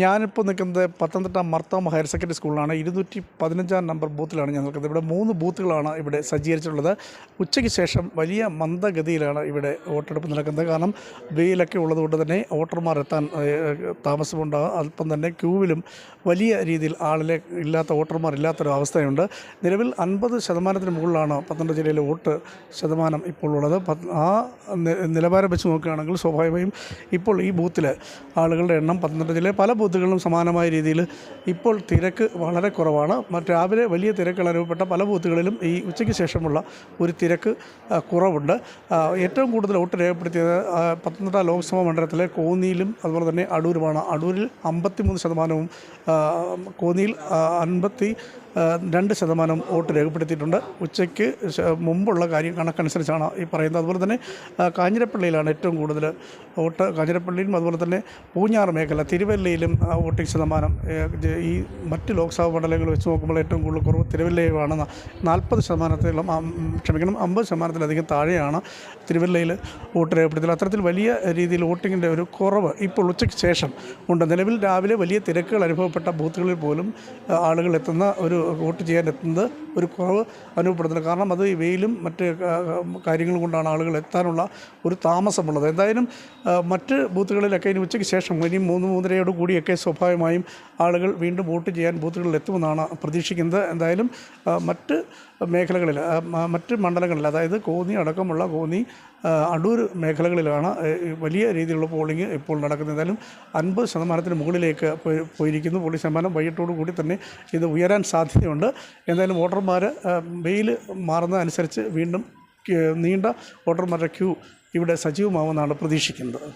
ഞാനിപ്പോൾ നിൽക്കുന്നത് Pathanamthitta മർത്താമ higher secondary സ്കൂളിലാണ്. ഇരുന്നൂറ്റി പതിനഞ്ചാം നമ്പർ ബൂത്തിലാണ് ഞാൻ നിൽക്കുന്നത്. ഇവിടെ മൂന്ന് ബൂത്തുകളാണ് ഇവിടെ സജ്ജീകരിച്ചിട്ടുള്ളത്. ഉച്ചയ്ക്ക് ശേഷം വലിയ മന്ദഗതിയിലാണ് ഇവിടെ വോട്ടെടുപ്പ് നടക്കുന്നത്. കാരണം വെയിലൊക്കെ ഉള്ളതുകൊണ്ട് തന്നെ വോട്ടർമാർ എത്താൻ താമസമുണ്ടാകും അല്പം തന്നെ ക്യൂവിലും വലിയ രീതിയിൽ ആളിലെ ഇല്ലാത്ത വോട്ടർമാർ ഇല്ലാത്തൊരു അവസ്ഥയുണ്ട്. നിലവിൽ അൻപത് ശതമാനത്തിന് മുകളിലാണ് പത്തനംതിട്ട ജില്ലയിലെ വോട്ട് ശതമാനം ഇപ്പോൾ ഉള്ളത്. ആ നിലവാരം വെച്ച് നോക്കുകയാണെങ്കിൽ സ്വാഭാവികമായും ഇപ്പോൾ ഈ ബൂത്തിൽ ആളുകളുടെ എണ്ണം പത്തനംതിട്ട ജില്ലയിൽ പല ബൂത്തുകളിലും സമാനമായ രീതിയിൽ ഇപ്പോൾ തിരക്ക് വളരെ കുറവാണ്. മറ്റ് രാവിലെ വലിയ തിരക്കുകൾ അനുഭവപ്പെട്ട പല ബൂത്തുകളിലും ഈ ഉച്ചയ്ക്ക് ശേഷമുള്ള ഒരു തിരക്ക് കുറവുണ്ട്. ഏറ്റവും കൂടുതൽ വോട്ട് രേഖപ്പെടുത്തിയത് പത്തനംതിട്ട ലോക്സഭാ മണ്ഡലത്തിലെ കോന്നിയിലും അതുപോലെ തന്നെ അടൂരുമാണ്. അടൂരിൽ അമ്പത്തിമൂന്ന് ശതമാനവും കോന്നിയിൽ അൻപത്തി രണ്ട് ശതമാനം വോട്ട് രേഖപ്പെടുത്തിയിട്ടുണ്ട്. ഉച്ചയ്ക്ക് മുമ്പുള്ള കാര്യം കണക്കനുസരിച്ചാണ് ഈ പറയുന്നത്. അതുപോലെ തന്നെ കാഞ്ഞിരപ്പള്ളിയിലാണ് ഏറ്റവും കൂടുതൽ വോട്ട്. കാഞ്ഞിരപ്പള്ളിയിലും അതുപോലെ തന്നെ പൂഞ്ഞാറ് മേഖല തിരുവല്ലയിലും വോട്ടിംഗ് ശതമാനം. ഈ മറ്റ് ലോക്സഭാ മണ്ഡലങ്ങൾ വെച്ച് നോക്കുമ്പോൾ ഏറ്റവും കൂടുതൽ കുറവ് തിരുവല്ലയിലാണ്. നാൽപ്പത് ശതമാനത്തിലും ക്ഷമിക്കണം അമ്പത് ശതമാനത്തിലധികം താഴെയാണ് തിരുവല്ലയിൽ വോട്ട് രേഖപ്പെടുത്തിയത്. അത്തരത്തിൽ വലിയ രീതിയിൽ വോട്ടിങ്ങിന്റെ ഒരു കുറവ് ഇപ്പോൾ ഉച്ചയ്ക്ക് ശേഷം ഉണ്ട്. നിലവിൽ രാവിലെ വലിയ തിരക്കുകൾ അനുഭവപ്പെട്ട ബൂത്തുകളിൽ പോലും ആളുകൾ എത്തുന്ന ഒരു വോട്ട് ചെയ്യാൻ എത്തുന്നത് ഒരു കുറവ് അനുഭവപ്പെടുന്നുണ്ട്. കാരണം അത് ഈ വെയിലും മറ്റ് കാര്യങ്ങളും കൊണ്ടാണ് ആളുകൾ എത്താനുള്ള ഒരു താമസമുള്ളത്. എന്തായാലും മറ്റ് ബൂത്തുകളിലൊക്കെ ഇനി ഉച്ചയ്ക്ക് ശേഷം ഇനി മൂന്ന് മൂന്നരയോട് കൂടിയൊക്കെ സ്വാഭാവികമായും ആളുകൾ വീണ്ടും വോട്ട് ചെയ്യാൻ ബൂത്തുകളിൽ എത്തുമെന്നാണ് പ്രതീക്ഷിക്കുന്നത്. എന്തായാലും മറ്റ് മേഖലകളിൽ മറ്റ് മണ്ഡലങ്ങളിൽ അതായത് കോന്നി അടക്കമുള്ള കോന്നി അടൂർ മേഖലകളിലാണ് വലിയ രീതിയിലുള്ള പോളിംഗ് ഇപ്പോൾ നടക്കുന്നത്. എന്തായാലും അൻപത് ശതമാനത്തിന് മുകളിലേക്ക് പോയിരിക്കുന്നു. പോളിംഗ് ശതമാനം വൈകിട്ടോടു കൂടി തന്നെ ഇത് ഉയരാൻ സാധ്യതയുണ്ട്. എന്തായാലും വോട്ടർമാർ വെയിൽ മാറുന്നതനുസരിച്ച് വീണ്ടും നീണ്ട വോട്ടർമാരുടെ ക്യൂ ഇവിടെ സജീവമാവുമെന്നാണ് പ്രതീക്ഷിക്കുന്നത്.